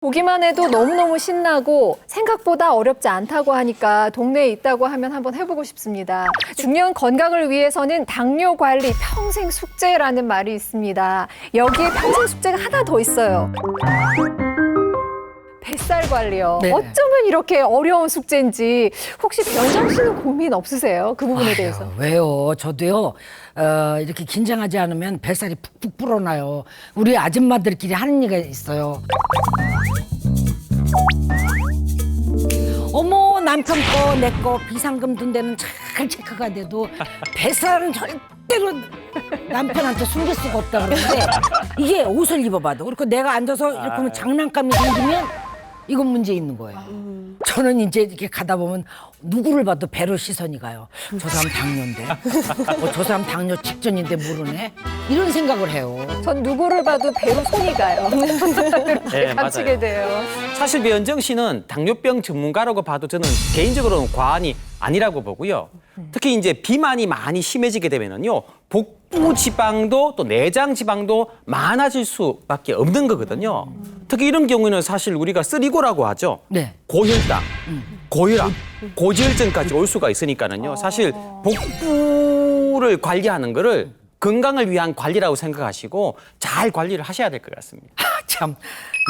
보기만 해도 너무너무 신나고 생각보다 어렵지 않다고 하니까 동네에 있다고 하면 한번 해보고 싶습니다. 중년 건강을 위해서는 당뇨 관리 평생 숙제라는 말이 있습니다. 여기에 평생 숙제가 하나 더 있어요. 뱃살 관리요. 네. 어쩌면 이렇게 어려운 숙제인지 혹시 변정 씨는 고민 없으세요? 그 부분에 대해서. 아유, 왜요? 저도요. 어, 이렇게 긴장하지 않으면 뱃살이 푹푹 불어나요. 우리 아줌마들끼리 하는 얘기가 있어요. 어머 남편 거 내 거 비상금 든 데는 잘 체크가 돼도 뱃살은 절대로 남편한테 숨길 수가 없다 그러는데 이게 옷을 입어봐도 그렇고 내가 앉아서 이렇게 하면 장난감이 생기면 이건 문제 있는 거예요. 저는 이제 이렇게 가다 보면 누구를 봐도 배로 시선이 가요. 저 사람 당뇨인데, 어, 저 사람 당뇨 직전인데 모르네. 이런 생각을 해요. 전 누구를 봐도 배로 손이 가요. 네, 감치게 맞아요. 돼요. 사실 배현정 씨는 당뇨병 전문가라고 봐도 저는 개인적으로는 과언이 아니라고 보고요. 특히 이제 비만이 많이 심해지게 되면은요. 복부 지방도 또 내장 지방도 많아질 수밖에 없는 거거든요. 특히 이런 경우에는 사실 우리가 쓰리고라고 하죠. 네. 고혈당, 고혈압, 고지혈증까지 올 수가 있으니까는요. 사실 복부를 관리하는 거를 건강을 위한 관리라고 생각하시고 잘 관리를 하셔야 될 것 같습니다. 참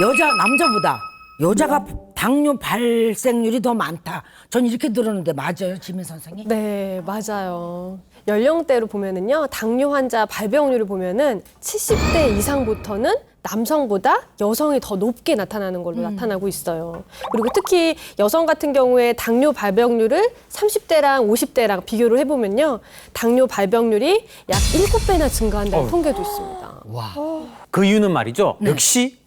여자 남자보다 여자가 당뇨 발생률이 더 많다. 전 이렇게 들었는데 맞아요, 지민 선생님? 네, 맞아요. 연령대로 보면은요, 당뇨 환자 발병률을 보면은 70대 이상부터는 남성보다 여성이 더 높게 나타나는 걸로 나타나고 있어요. 그리고 특히 여성 같은 경우에 당뇨 발병률을 30대랑 50대랑 비교를 해보면요, 당뇨 발병률이 약 7배나 증가한다는 어휴. 통계도 있습니다. 와. 그 이유는 말이죠. 역시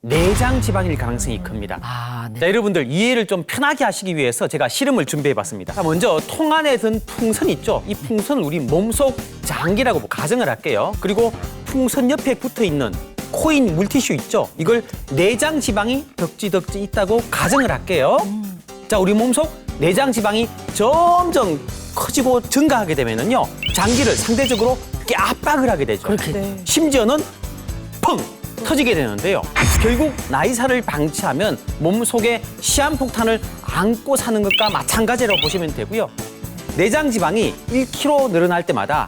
내장 지방일 가능성이 큽니다. 아, 네. 자, 여러분들 이해를 좀 편하게 하시기 위해서 제가 실험을 준비해 봤습니다. 자, 먼저 통 안에 든 풍선 있죠. 이 풍선을 우리 몸속 장기라고 가정을 할게요. 그리고 풍선 옆에 붙어 있는 코인 물티슈 있죠. 이걸 내장 지방이 덕지덕지 있다고 가정을 할게요. 자, 우리 몸속 내장 지방이 점점 커지고 증가하게 되면은요. 장기를 상대적으로 이렇게 압박을 하게 되죠. 그렇게 네. 심지어는 펑 터지게 되는데요. 결국 나이살을 방치하면 몸 속에 시한폭탄을 안고 사는 것과 마찬가지라고 보시면 되고요. 내장 지방이 1kg 늘어날 때마다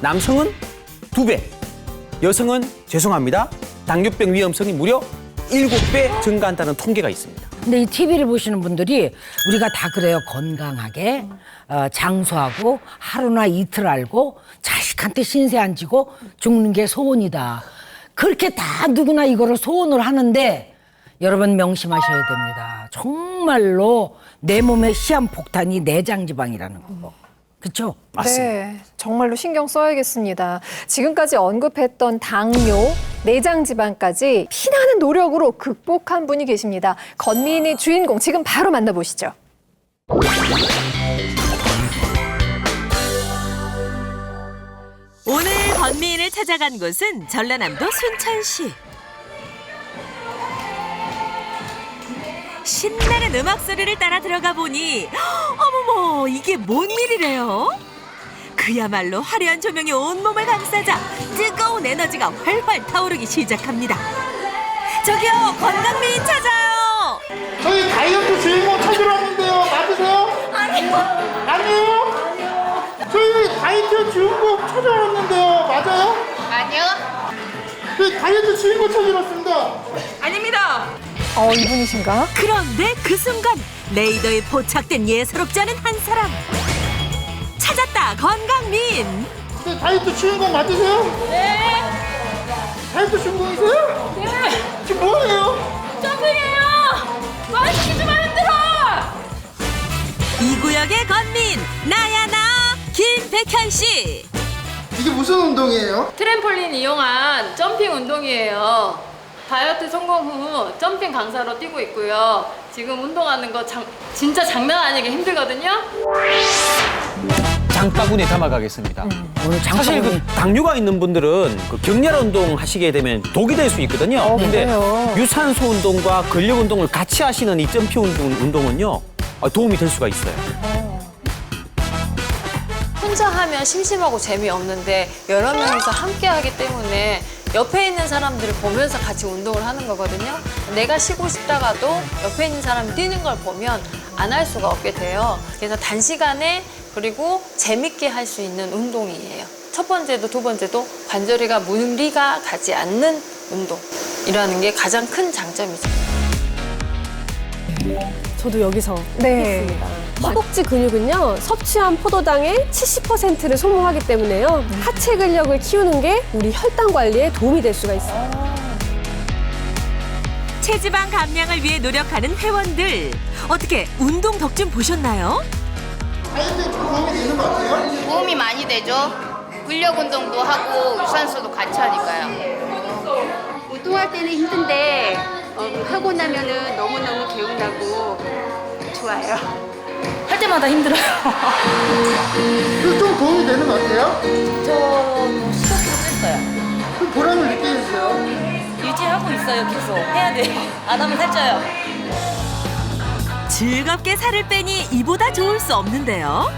남성은 두배 여성은 죄송합니다. 당뇨병 위험성이 무려 7배 증가한다는 통계가 있습니다. 근데 이 TV를 보시는 분들이 우리가 다 그래요. 건강하게 어, 장수하고 하루나 이틀 알고 자식한테 신세 안 지고 죽는 게 소원이다. 그렇게 다 누구나 이거를 소원을 하는데 여러분 명심하셔야 됩니다. 정말로 내 몸에 시한폭탄이 내장 지방이라는 거. 그렇죠? 맞습니다. 네, 정말로 신경 써야겠습니다. 지금까지 언급했던 당뇨, 내장 지방까지 피나는 노력으로 극복한 분이 계십니다. 건민의 주인공 지금 바로 만나보시죠. 오늘 건미인을 찾아간 곳은 전라남도 순천시. 신나는 음악 소리를 따라 들어가 보니 어머머 이게 뭔 일이래요? 그야말로 화려한 조명이 온몸을 감싸자 뜨거운 에너지가 활활 타오르기 시작합니다. 저기요 건강미인 찾아요. 저희 다이어트 주인공 찾으러 왔는데요. 맞으세요? 아니요. 아니에요? 저희 다이어트 주인공 찾아왔는데요. 맞아요? 아니요. 저희 다이어트 주인공 찾으러 왔습니다. 어, 이분이신가? 그런데 그 순간 레이더에 포착된 예사롭지 않은 한 사람. 찾았다 건강민. 저희 다이어트 주인공 맞으세요? 네. 다이어트 주인공이세요? 네. 지금 뭐예요? 이 구역의 건민 나야나 김백현 씨. 이게 무슨 운동이에요? 트램폴린 이용한 점핑 운동이에요. 다이어트 성공 후 점핑 강사로 뛰고 있고요. 지금 운동하는 거 장- 진짜 장난 아니게 힘들거든요. 장바구니에 담아가겠습니다. 오늘 사실 장사님 그 당뇨가 있는 분들은 그 격렬 운동 하시게 되면 독이 될 수 있거든요. 근데 그래요? 유산소 운동과 근력 운동을 같이 하시는 이 점프 운동, 운동은요 아, 도움이 될 수가 있어요. 혼자 하면 심심하고 재미없는데 여러 명이서 함께 하기 때문에 옆에 있는 사람들을 보면서 같이 운동을 하는 거거든요. 내가 쉬고 싶다가도 옆에 있는 사람이 뛰는 걸 보면 안 할 수가 없게 돼요. 그래서 단시간에 그리고 재밌게 할 수 있는 운동이에요. 첫 번째도 두 번째도 관절이가 무리가 가지 않는 운동이라는 게 가장 큰 장점이죠. 저도 여기서 네. 했습니다. 허벅지 근육은요 섭취한 포도당의 70%를 소모하기 때문에요 하체 근력을 키우는 게 우리 혈당 관리에 도움이 될 수가 있어요. 체지방 감량을 위해 노력하는 회원들. 어떻게 운동 덕좀 보셨나요? 다이어트에 도움이 되는 것 같아요? 도움이 많이 되죠. 근력 운동도 하고 유산소도 같이 하니까요. 운동할 때는 힘든데 어, 하고 나면은 너무너무 개운하고 좋아요. 할 때마다 힘들어요. 그좀 도움이 되는 것 같아요? 저 시도 했어요. 그 보람을 느끼셨어요? 유지하고 있어요. 계속 해야 돼요. 안 하면 살쪄요. 즐겁게 살을 빼니 이보다 좋을 수 없는데요.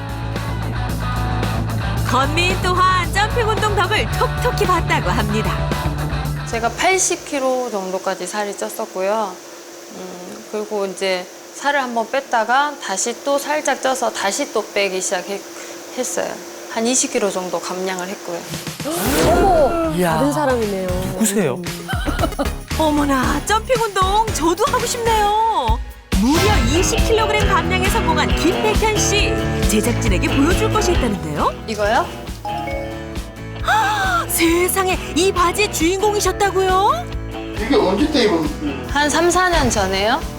건민 또한 점핑 운동 덕을 톡톡히 봤다고 합니다. 제가 80kg 정도까지 살이 쪘었고요. 음, 그리고 이제 살을 한번 뺐다가 다시 또 살짝 쪄서 다시 또 빼기 시작했어요. 한 20kg 정도 감량을 했고요. 다른 사람이네요. 누구세요? 어머나 점핑 운동 저도 하고 싶네요. 무려 20kg 감량에 성공한 김백현 씨 제작진에게 보여줄 것이 있다는데요. 이거요? 세상에 이 바지 주인공이셨다고요? 이게 언제 때 입은 한 3, 4년 전에요.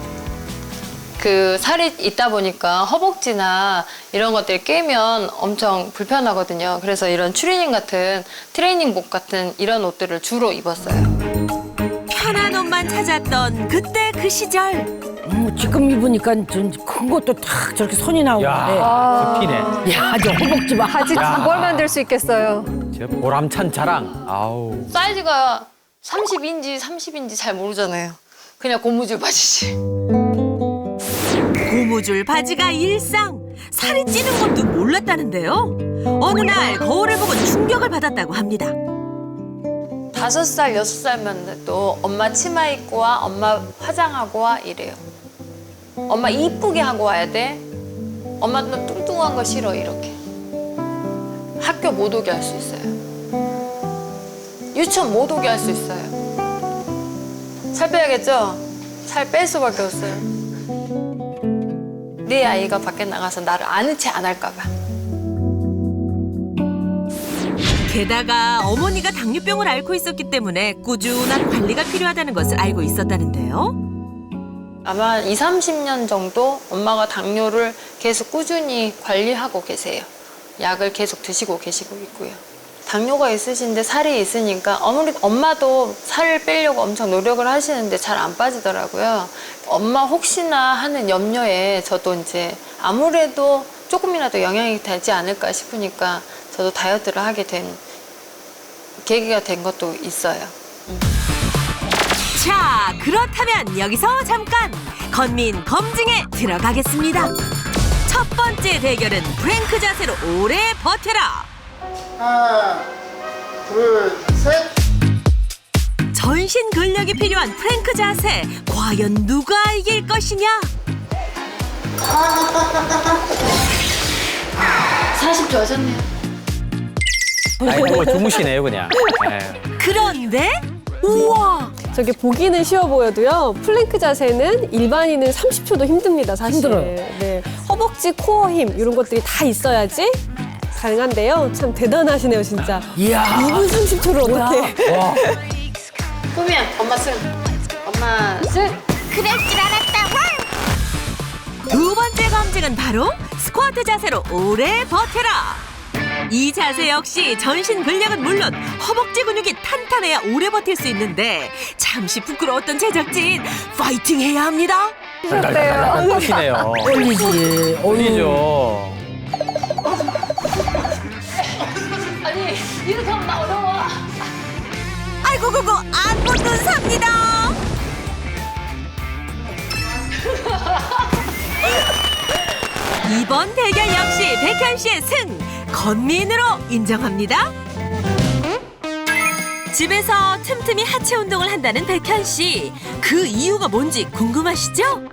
그 살이 있다 보니까 허벅지나 이런 것들이 깨면 엄청 불편하거든요. 그래서 이런 추리닝 같은 트레이닝복 같은 이런 옷들을 주로 입었어요. 편한 옷만 찾았던 그때 그 시절. 음, 지금 입으니까 좀 큰 것도 탁 저렇게 선이 나오는데. 야, 접히네. 야, 저 허벅지 봐. 바지 두벌 만들 수 있겠어요. 저 보람찬 자랑. 아우. 사이즈가 30인지 30인지 잘 모르잖아요. 그냥 고무줄 바지지. 고무줄 바지가 일상. 살이 찌는 것도 몰랐다는데요. 어느 날 거울을 보고 충격을 받았다고 합니다. 다섯 살, 여섯 살만 돼도 엄마 치마 입고 와, 엄마 화장하고 와 이래요. 엄마 이쁘게 하고 와야 돼. 엄마 는 뚱뚱한 거 싫어 이렇게. 학교 못 오게 할 수 있어요. 유치원 못 오게 할 수 있어요. 살 빼야겠죠? 살 뺄 수밖에 없어요. 내 아이가 밖에 나가서 나를 아는 채 안 할까 봐. 게다가 어머니가 당뇨병을 앓고 있었기 때문에 꾸준한 관리가 필요하다는 것을 알고 있었다는데요. 아마 2, 30년 정도 엄마가 당뇨를 계속 꾸준히 관리하고 계세요. 약을 계속 드시고 계시고 있고요. 당뇨가 있으신데 살이 있으니까 아무리 엄마도 살을 빼려고 엄청 노력을 하시는데 잘 안 빠지더라고요. 엄마 혹시나 하는 염려에 저도 이제 아무래도 조금이라도 영향이 되지 않을까 싶으니까 저도 다이어트를 하게 된 계기가 된 것도 있어요. 자, 그렇다면 여기서 잠깐 건민 검증에 들어가겠습니다. 첫 번째 대결은 프랭크 자세로 오래 버텨라. 하나, 둘, 셋. 전신 근력이 필요한 프랭크 자세. 과연 누가 이길 것이냐? 40 좋아졌네요. 아이고, 주무시네요, 그냥. 예. 그런데 우와! 저게 보기는 쉬워 보여도요. 플랭크 자세는 일반인은 30초도 힘듭니다, 사실. 힘들어요. 네. 허벅지, 코어 힘 이런 것들이 다 있어야지 가능한데요. 참 대단하시네요, 진짜. 이야. 2분 30초를 어떻게? 와, 꾸면 엄마 승. 엄마 승. 그럴 줄 알았다. 두 번째 검증은 바로 스쿼트 자세로 오래 버텨라. 이 자세 역시 전신 근력은 물론 허벅지 근육이 탄탄해야 오래 버틸 수 있는데 잠시 부끄러웠던 제작진 파이팅 해야 합니다. 달달달달 떠시네요. 올리지. 올리죠. 아이고 그거 안 붙는 삽니다. 이번 대결 역시 백현 씨의 승 건민으로 인정합니다. 집에서 틈틈이 하체 운동을 한다는 백현 씨. 그 이유가 뭔지 궁금하시죠?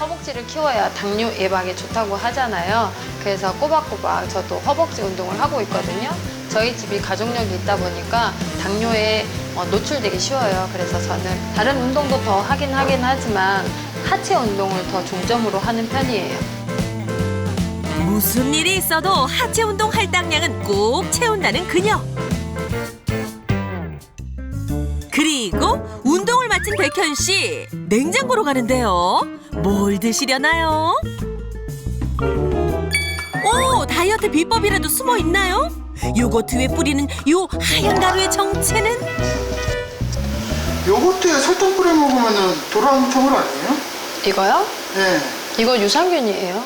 허벅지를 키워야 당뇨 예방에 좋다고 하잖아요. 그래서 꼬박꼬박 저도 허벅지 운동을 하고 있거든요. 저희 집이 가족력이 있다 보니까 당뇨에 어, 노출되기 쉬워요. 그래서 저는 다른 운동도 더 하긴 하긴 하지만 하체 운동을 더 중점으로 하는 편이에요. 무슨 일이 있어도 하체 운동 할당량은 꼭 채운다는 그녀. 그리고 운동을 마친 백현 씨 냉장고로 가는데요. 뭘 드시려나요? 오 다이어트 비법이라도 숨어 있나요? 요거트에 뿌리는 요 하얀 가루의 정체는 요거트에 설탕 뿌려 먹으면은 도랑터물 아니에요? 이거요? 네. 이거 유산균이에요.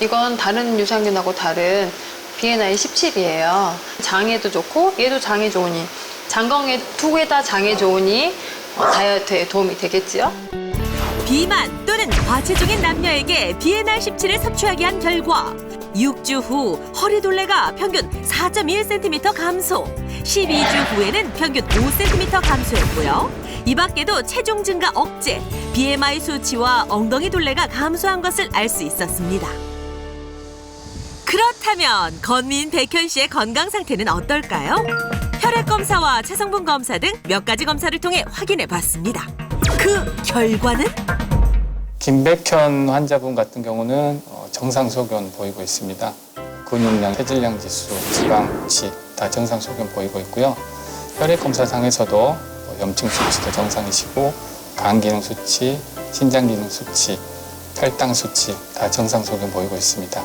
이건 다른 유산균하고 다른 BNI 17이에요. 장에도 좋고 얘도 장에 좋으니 장건에 두 개 다 장에 좋으니 어, 다이어트에 도움이 되겠지요. 비만 또는 과체중인 남녀에게 BNR 17을 섭취하게 한 결과 6주 후 허리둘레가 평균 4.1cm 감소, 12주 후에는 평균 5cm 감소했고요. 이 밖에도 체중 증가 억제, BMI 수치와 엉덩이 둘레가 감소한 것을 알 수 있었습니다. 그렇다면 건민 백현 씨의 건강 상태는 어떨까요? 혈액 검사와 체성분 검사 등 몇 가지 검사를 통해 확인해 봤습니다. 그 결과는 김백현 환자분 같은 경우는 어, 정상 소견 보이고 있습니다. 근육량, 체질량 지수, 지방치 다 정상 소견 보이고 있고요. 혈액 검사상에서도 뭐 염증 수치도 정상이시고 간 기능 수치, 신장 기능 수치, 혈당 수치 다 정상 소견 보이고 있습니다.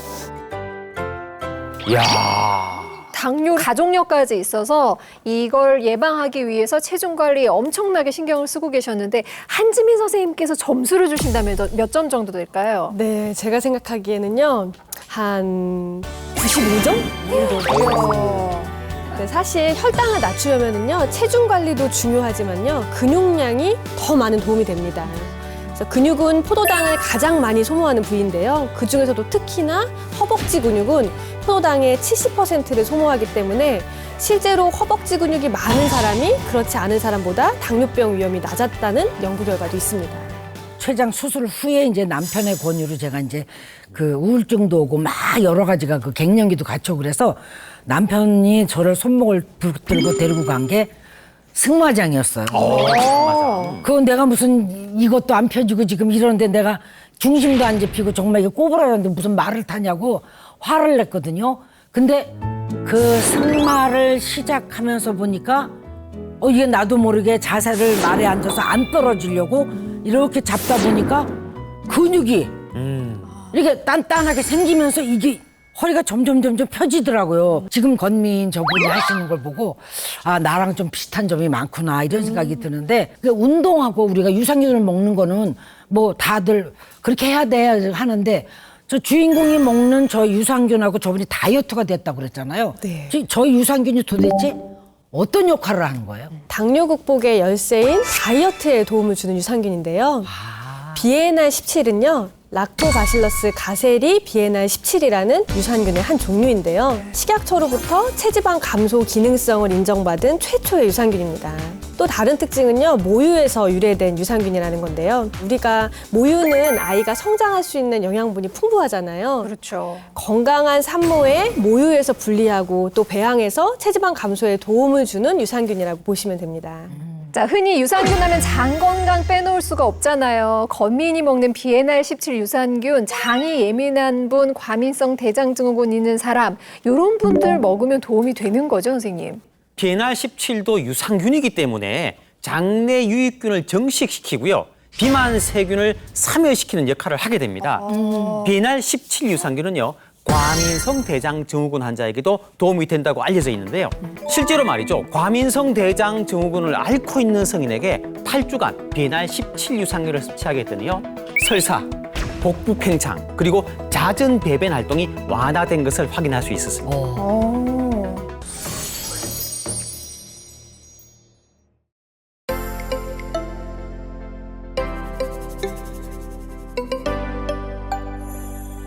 이야. 당뇨 가족력까지 있어서 이걸 예방하기 위해서 체중 관리에 엄청나게 신경을 쓰고 계셨는데 한지민 선생님께서 점수를 주신다면 몇 점 정도 될까요? 네, 제가 생각하기에는요. 한 95점 정도. 네, 사실 혈당을 낮추려면은요 체중 관리도 중요하지만요 근육량이 더 많은 도움이 됩니다. 근육은 포도당을 가장 많이 소모하는 부위인데요. 그 중에서도 특히나 허벅지 근육은 포도당의 70%를 소모하기 때문에 실제로 허벅지 근육이 많은 사람이 그렇지 않은 사람보다 당뇨병 위험이 낮았다는 연구 결과도 있습니다. 췌장 수술 후에 이제 남편의 권유로 제가 이제 그 우울증도 오고 막 여러 가지가 그 갱년기도 갖고 그래서 남편이 저를 손목을 붙들고 데리고 간 게 승마장이었어요. 그건 내가 무슨 이것도 안 펴지고 지금 이러는데 내가 중심도 안 잡히고 정말 이게 꼬부라졌는데 무슨 말을 타냐고 화를 냈거든요. 근데 그 승마를 시작하면서 보니까 어 이게 나도 모르게 자세를 말에 앉아서 안 떨어지려고 이렇게 잡다 보니까 근육이 이렇게 단단하게 생기면서 이게 허리가 점점 점점 펴지더라고요. 지금 건민 저분이 하시는 걸 보고 아 나랑 좀 비슷한 점이 많구나 이런 생각이 드는데 그 운동하고 우리가 유산균을 먹는 거는 뭐 다들 그렇게 해야 돼 하는데 저 주인공이 먹는 저 유산균하고 저분이 다이어트가 됐다고 그랬잖아요. 네. 저- 저 유산균이 도대체 어떤 역할을 하는 거예요? 당뇨 극복의 열쇠인 다이어트에 도움을 주는 유산균인데요. 비에날 17은요. 락토바실러스 가세리 비에날 17이라는 유산균의 한 종류인데요. 식약처로부터 체지방 감소 기능성을 인정받은 최초의 유산균입니다. 또 다른 특징은요. 모유에서 유래된 유산균이라는 건데요. 우리가 모유는 아이가 성장할 수 있는 영양분이 풍부하잖아요. 그렇죠. 건강한 산모의 모유에서 분리하고 또 배양해서 체지방 감소에 도움을 주는 유산균이라고 보시면 됩니다. 자, 흔히 유산균 하면 장 건강 빼놓을 수가 없잖아요. 건민이 먹는 BNR 17 유산균, 장이 예민한 분, 과민성 대장 증후군 있는 사람, 이런 분들 먹으면 도움이 되는 거죠, 선생님? BNR 17도 유산균이기 때문에 장내 유익균을 정식시키고요. 비만 세균을 사멸시키는 역할을 하게 됩니다. BNR 17 유산균은요. 과민성 대장 증후군 환자에게도 도움이 된다고 알려져 있는데요. 실제로 말이죠. 과민성 대장 증후군을 앓고 있는 성인에게 8주간 BNR 17 유산균을 섭취하게 했더니요. 설사, 복부 팽창, 그리고 잦은 배변 활동이 완화된 것을 확인할 수 있었습니다.